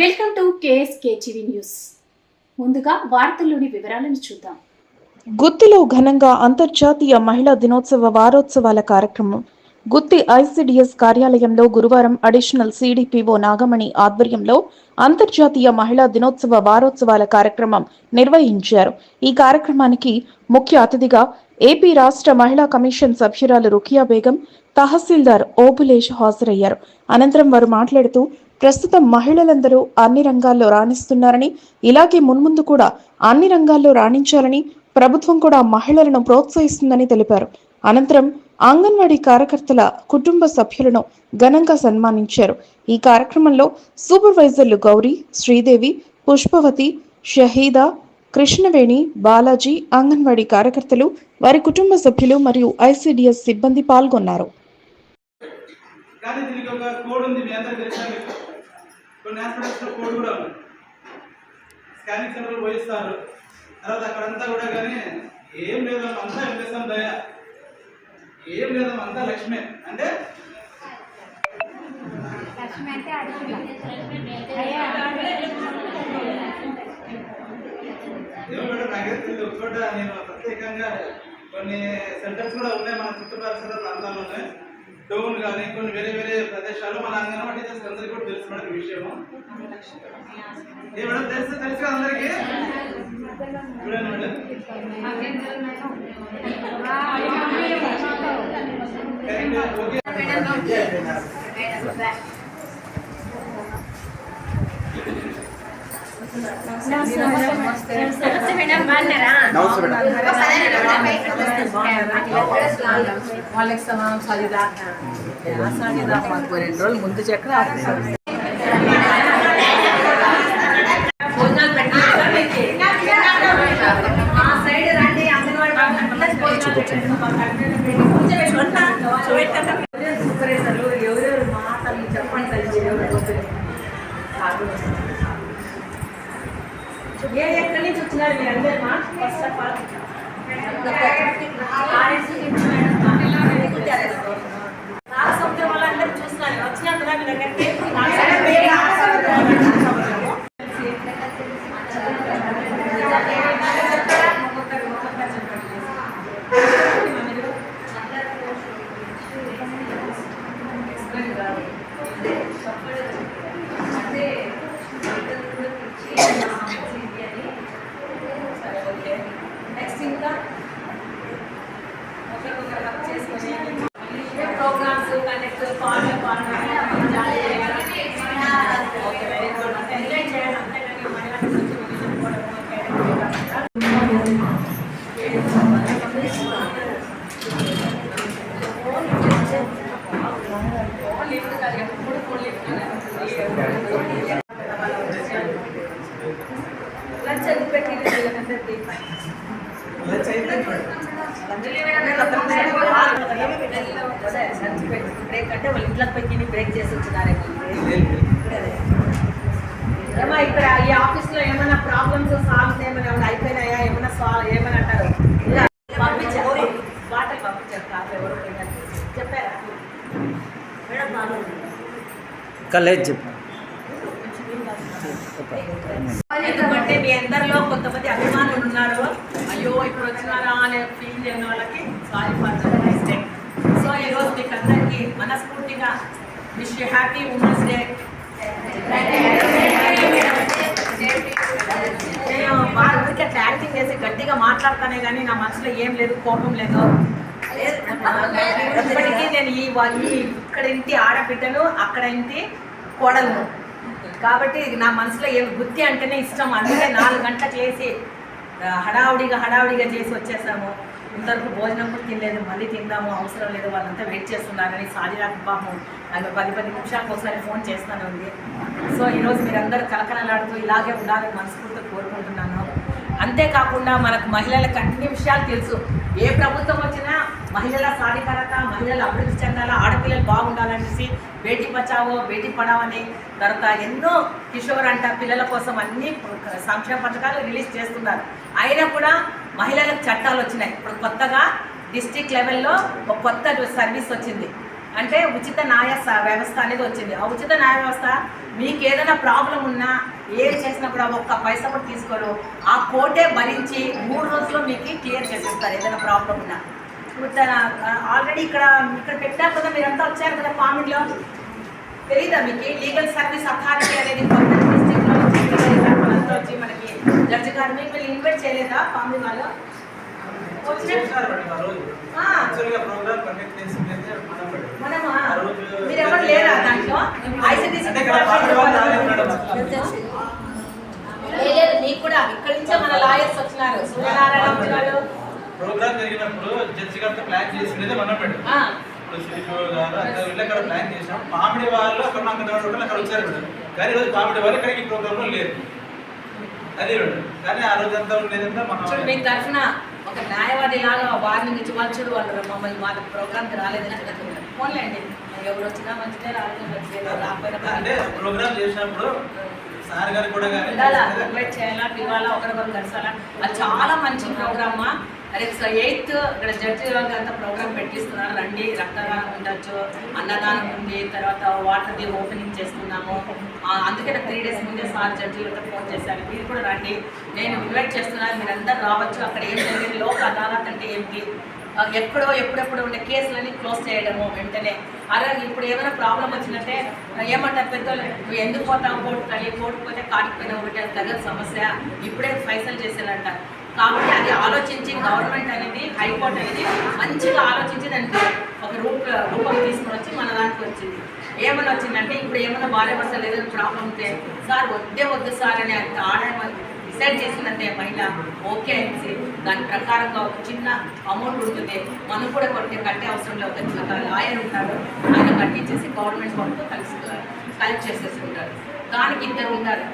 Welcome to KSK TV news. ముందుగా వార్తల్లోని వివరాలను చూద్దాం. గుత్తిలో ఘనంగా అంతర్జాతీయ మహిళా దినోత్సవ వారోత్సవాల కార్యక్రమం. గుత్తి ఐసిడిఎస్ కార్యాలయంలో గురువారం అడిషనల్ సిడిపిఓ నాగమణి ఆధ్వర్యంలో అంతర్జాతీయ మహిళా దినోత్సవ వారోత్సవాల కార్యక్రమం నిర్వహించారు. ఈ కార్యక్రమానికి ముఖ్య అతిథిగా ఏపీ రాష్ట్ర మహిళా కమిషన్ సభ్యురాలు రుకియా బేగం తహసీల్దార్ ఓబులేష్ హాజరయ్యారు. అనంతరం వారు మాట్లాడుతూ ప్రస్తుతం మహిళలందరూ అన్ని రంగాల్లో రాణిస్తున్నారని ఇలాగే మున్ముందు కూడా అన్ని రంగాల్లో రాణించాలని ప్రభుత్వం కూడా మహిళలను ప్రోత్సహిస్తుందని తెలిపారు. అనంతరం అంగన్వాడీ కార్యకర్తల కుటుంబ సభ్యులను ఘనంగా సన్మానించారు. ఈ కార్యక్రమంలో సూపర్వైజర్లు గౌరీ శ్రీదేవి పుష్పవతి షహీదా కృష్ణవేణి బాలాజీ అంగన్వాడీ కార్యకర్తలు వారి కుటుంబ సభ్యులు మరియు ఐసిడిఎస్ సిబ్బంది పాల్గొన్నారు. కొన్ని హాస్పిటల్స్లో కోడ్ కూడా ఉంది. స్కానింగ్ సెంటర్ పోయిస్తారు. తర్వాత అక్కడంతా కూడా కానీ ఏం లేదు అంతా ఎంపేస్తాం దయ. ఏం లేదు అంతా లక్ష్మే. అంటే లక్ష్మి అంటే అడుగుల ఏం కూడా నాకే తెలియదు. ఒక్కట నేను ప్రత్యేకంగా కొన్ని సెంటర్స్ కూడా ఉన్నాయి మన చుట్టుపక్కల ప్రాంతాల్లో ఉన్నాయి. డోన్ కానీ కొన్ని వేరే వేరే ప్రదేశాల్లో మన అంగన్వాడీ టీచర్స్ అందరికీ కూడా తెలుసు మేడం ఈ విషయము. ఏ మేడం తెలుసు తెలుసు కదా అందరికీ? చూడండి మేడం. ఓకే. వాళ్ళకి సమానం సాజిదా సాజిదా మాకు రెండు రోజులు ముందు చక్ర ఎవరెవరు మాటలు చెప్పండి ఏ ఎక్కడి నుంచి వచ్చినారు మీరు మా ఫస్ట్ ఆఫ్ ఆల్ రాసముద్రం వల్ల అందరూ చూస్తున్నారు. వచ్చినందున మీ దగ్గరికి బ్రేక్ అంటే వాళ్ళు ఇంట్లోకి పెట్టి బ్రేక్ చేసి వచ్చినారేమో ఇక్కడ ఈ ఆఫీస్లో ఏమైనా ప్రాబ్లమ్స్ సాల్వ్ ఏమైనా ఏమైనా అయిపోయినాయా ఏమైనా సాల్వ్ ఏమైనా కాలేజ్ చెప్పు ఎందుకంటే మీ అందరిలో కొంతమంది అభిమానులు ఉన్నారు. అయ్యో ఇప్పుడు వచ్చినారా అనే ఫీల్ లేని వాళ్ళకి sorry for the mistake so ఈరోజు మీకు అందరికీ మనస్ఫూర్తిగా wish you happy women's day నేను వాళ్ళ ఊరికే చేసి గట్టిగా మాట్లాడతానే కానీ నా మనసులో ఏం లేదు కోపం లేదు. ఇప్పటికీ నేను ఈ వాళ్ళు ఇక్కడ ఇంటి ఆడబిడ్డను అక్కడ ఇంటి కోడలను. కాబట్టి నా మనసులో ఏ గుత్తి అంటేనే ఇష్టం. అందుకే నాలుగు గంటలకు చేసి హడావుడిగా హడావుడిగా చేసి వచ్చేసాము. ఇంతవరకు భోజనం కూడా తినలేదు మళ్ళీ తిందాము అవసరం లేదు వాళ్ళంతా వెయిట్ చేస్తున్నారని సాజిరాకు పాపం ఆమె పది పది నిమిషాలకు ఒకసారి ఫోన్ చేస్తాను ఉంది. సో ఈరోజు మీరందరూ కలకలలాడుతూ ఇలాగే ఉండాలని మనస్ఫూర్తిగా కోరుకుంటున్నాను. అంతేకాకుండా మనకు మహిళలకు అన్ని విషయాలు తెలుసు. ఏ ప్రభుత్వం వచ్చినా మహిళల సాధికారత మహిళల అభివృద్ధి చెందాలా ఆడపిల్లలు బాగుండాలనేసి బేటీ బచావో బేటీ పడావో అని తర్వాత ఎన్నో కిషోర్ అంట పిల్లల కోసం అన్ని సంక్షేమ పథకాలు రిలీజ్ చేస్తున్నారు. అయినా కూడా మహిళలకు చట్టాలు వచ్చినాయి. ఇప్పుడు కొత్తగా డిస్టిక్ లెవెల్లో ఒక కొత్త సర్వీస్ వచ్చింది. అంటే ఉచిత న్యాయ స- వ్యవస్థ అనేది వచ్చింది. ఆ ఉచిత న్యాయ వ్యవస్థ మీకు ఏదైనా ప్రాబ్లం ఉన్నా ఏం చేసినా కూడా ఒక్క పైసా కూడా తీసుకోరు. ఆ కోటే భరించి మూడు రోజుల్లో మీకు క్లియర్ చేసేస్తారు ఏదైనా ప్రాబ్లం ఉన్నా. ఆల్రెడీ ఇక్కడ ఇక్కడ పెట్టా కదా మీరంతా వచ్చారు కదా పామిడిలో. తెలీదా మీకు? లీగల్ సర్వీస్ అథారిటీ అనేది డిస్ట్రిక్ట్లో వచ్చి మనకి జడ్జి గారు మీకు వీళ్ళు ఇన్వైట్ చేయలేదా పామిడి వాళ్ళు? మీరు ఎవరు లేరా దాంట్లో. లేదు నీకు కూడా ఇక్కడి నుంచే మన లాయర్స్ వచ్చినారు. సూర్యనారాయణ వచ్చినాడు ప్రోగ్రామ్ జరిగినప్పుడు జడ్జి గారితో ప్లాన్ చేసినదే మనం మేడం ఆ, ఇప్పుడు సిరిపు గారు అక్కడ వీళ్ళు అక్కడ ప్లాన్ చేసాం పామిడి వాళ్ళు అక్కడ నడవడం అక్కడ వచ్చారు మేడం కానీ ఈరోజు వాళ్ళు ఇక్కడ ఈ ప్రోగ్రామ్లో లేరు. అదే మేడం కానీ ఆ రోజు అంతా ఉండేదంతా మీ మనం తరఫున ఒక న్యాయవాది లాగా వారిని ఇచ్చి వాళ్ళు చూడు వాళ్ళు మమ్మల్ని మా ప్రోగ్రామ్కి రాలేదని ఫోన్లేండి ఎవరు వచ్చినా మంచిదే రాలేదు మంచిదే రాకపోయినా అంటే. ప్రోగ్రామ్ చేసినప్పుడు సార్ గారు కూడా చేయాలా? పిలవాలా? ఒకరికొకరు కలిసాలా? అది చాలా మంచి ప్రోగ్రామ్? రేపు ఎయిత్ ఇక్కడ జడ్జి వాళ్ళకి అంతా ప్రోగ్రామ్ పెట్టిస్తున్నారు. రండి రక్తదానం ఉండొచ్చు అన్నదానం ఉంది తర్వాత వాటర్ది ఓపెనింగ్ చేస్తున్నాము. అందుకే నాకు త్రీ డేస్ ముందే సార్ జడ్జిలతో ఫోన్ చేశారు. మీరు కూడా రండి. నేను ఇన్వైట్ చేస్తున్నాను మీరు అందరు రావచ్చు. అక్కడ ఏం జరిగింది లోక అదాలత్ అంటే ఏంటి? ఎక్కడో ఎప్పుడెప్పుడు ఉండే కేసులన్నీ క్లోజ్ చేయడము వెంటనే. అరే ఇప్పుడు ఏమైనా ప్రాబ్లం వచ్చినట్టే ఏమంటారు పెద్దోళ్ళు? నువ్వు ఎందుకు పోతావు? కోర్టు తల్లి కోర్టు పోతే కాటిపోయిన ఒకటి దగ్గర సమస్య. ఇప్పుడే ఫైసల్ చేశానంటారు కాబట్టి అది ఆలోచించి గవర్నమెంట్ అనేది హైకోర్టు అనేది మంచిగా ఆలోచించి దానికి ఒక రూప రూపం తీసుకొని వచ్చి మన దాంట్లో వచ్చింది. ఏమైనా వచ్చిందంటే ఇప్పుడు ఏమైనా భార్య భర్తలు ఏదైనా ప్రాబ్లం ఉంటే సార్ వద్దే వద్దు సార్ అని అది ఆడ డిసైడ్ చేసిందంటే మహిళ ఓకే అనేసి దాని ప్రకారంగా ఒక చిన్న అమౌంట్ ఉంటుంది. మనం కూడా కొట్టే కట్టే అవసరం లేదు. ఒక లాయర్ ఉంటాడు ఆయన కట్టించేసి గవర్నమెంట్ వాళ్ళతో కలిసి కలెక్ట్ చేసేసుకుంటారు దానికి ఇద్దరు ఉంటారు.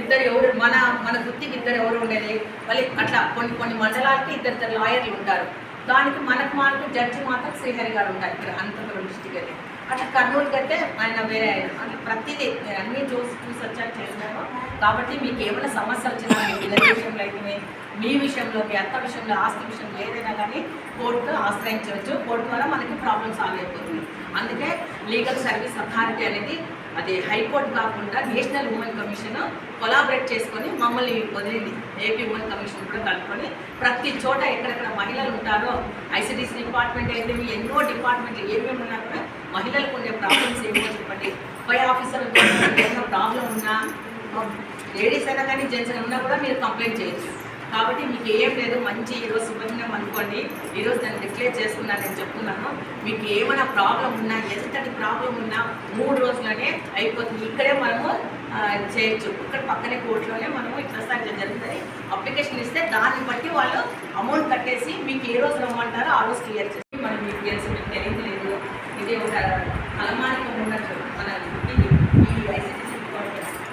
ఇద్దరు ఎవరు మన మన వృత్తికి ఇద్దరు ఎవరు ఉండేది? మళ్ళీ అట్లా కొన్ని కొన్ని మండలాలకి ఇద్దరు ఇద్దరు లాయర్లు ఉంటారు. దానికి మనకు మనకు జడ్జి మాత్రం శ్రీహరి గారు ఉంటారు ఇక్కడ అనంతపురం డిస్టిక్ అయితే. అట్లా కర్నూలుకి అయితే ఆయన వేరే ఆయన. అట్లా ప్రతిదీ నేను అన్నీ చూసి చూసి వచ్చాను చేసినాను కాబట్టి మీకు ఏమైనా సమస్య వచ్చినా మీ పిల్లల విషయంలో అయితే మీ విషయంలో మీ అత్త విషయంలో ఆస్తి విషయంలో ఏదైనా కానీ కోర్టు ఆశ్రయించవచ్చు. కోర్టు ద్వారా మనకి ప్రాబ్లమ్ సాల్వ్ అయిపోతుంది. అందుకే లీగల్ సర్వీస్ అథారిటీ అనేది అది హైకోర్టు కాకుండా నేషనల్ ఉమెన్ కమిషన్ కొలాబరేట్ చేసుకొని మమ్మల్ని వదిలింది. ఏపీ ఉమెన్ కమిషన్ కూడా కలుపుకొని ప్రతి చోట ఎక్కడెక్కడ మహిళలు ఉంటారో ఐసిడిసి డిపార్ట్మెంట్ అయితే ఎన్నో డిపార్ట్మెంట్లు ఏమేమి ఉన్నా కూడా మహిళలకు ఉండే ప్రాబ్లమ్స్ ఏమో చెప్పండి. పై ఆఫీసర్ ఏమైనా ప్రాబ్లం ఉన్నా లేడీస్ అయినా కానీ జెంట్స్ అయినా ఉన్నా కూడా మీరు కంప్లైంట్ చేయొచ్చు. కాబట్టి మీకు ఏం లేదు మంచి ఈరోజు శుభదినం అనుకోండి. ఈరోజు నేను డిక్లేర్ చేసుకున్నానని చెప్తున్నాను. మీకు ఏమైనా ప్రాబ్లం ఉన్నా ఎంతటి ప్రాబ్లం ఉన్నా మూడు రోజులనే అయిపోతుంది. ఇక్కడే మనము చేయొచ్చు. ఇక్కడ పక్కనే కోర్టులోనే మనము ఇట్లా సార్ జరుగుతుంది. అప్లికేషన్ ఇస్తే దాన్ని బట్టి వాళ్ళు అమౌంట్ కట్టేసి మీకు ఏ రోజు రమ్మంటారో ఆ రోజు క్లియర్ చేసి మనం మీకు తెలిసి మీకు తెలియదు. లేదు ఇది ఒక అలమానికం ఉండొచ్చు మన ఈ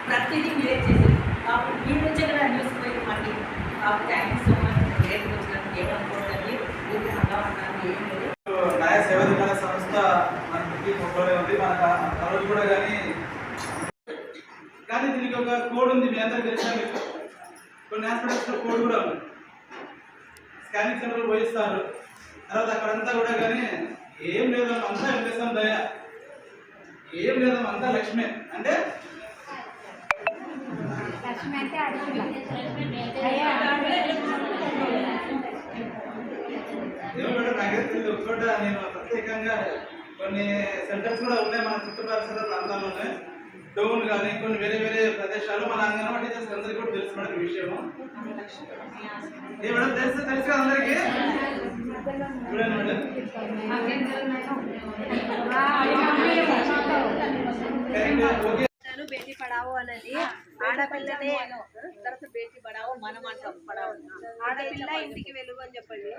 ప్రతిదీ మీరే చేసి కాబట్టి మీ నుంచే కదా న్యూస్ పోయి మళ్ళీ కాబట్టి థ్యాంక్ యూ సో మచ్ రేపు వచ్చినందుకు ఏమనుకోవద్దండి ఊరికి అలా అన్నారు ఏం సంస్థ ఉంది. మనకు ఆ- రోజు కూడా కానీ కానీ దీనికి ఒక కోడ్ ఉంది. మీ అందరూ తెలిసిన మీకు కొన్ని హాస్పిటల్స్లో కోడ్ కూడా ఉంది. స్కానింగ్ సెంటర్ పోయిస్తారు. తర్వాత అక్కడంతా కూడా కానీ ఏం లేదు. అంతా వెంకటేశ్వరం దయ. ఏం లేదు. అంతా లక్ష్మే. అంటే లక్ష్మి అంటే అడిగిలా నేను ప్రత్యేకంగా కొన్ని సెంటర్స్ కూడా ఉన్నాయి మన చుట్టుపక్కల ప్రాంతాల్లోనే డౌన్ కానీ కొన్ని వేరే వేరే ప్రదేశాలు మన అంగన్వాడీ టీచర్స్ అందరికీ కూడా తెలుసు మేడం ఈ విషయము. ఏ మేడం తెలుసు తెలుసు కదా అందరికీ? చూడండి మేడం. ఓకే బేటీ పడావో అనేది ఆడపిల్లనే తర్వాత బేటీ పడావో మనం అంటాం. పడావో. ఆడపిల్ల ఇంటికి వెలుగు అని చెప్పండి.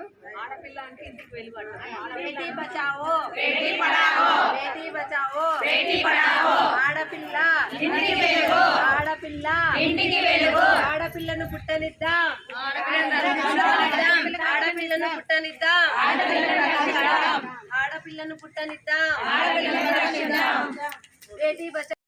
ఆడపిల్ల అంటే ఇంటికి వెలుగు అంటాం. బేటీ బచావో. బేటీ పడావో. బేటీ బచావో. బేటీ పడావో. ఆడపిల్ల. ఇంటికి వెలుగు. ఆడపిల్ల. ఇంటికి వెలుగు. ఆడపిల్లను పుట్టనిద్దాం. ఆడపిల్లను పుట్టనిద్దాం. ఆడపిల్లను పుట్టనిద్దాం. బేటీ బచావో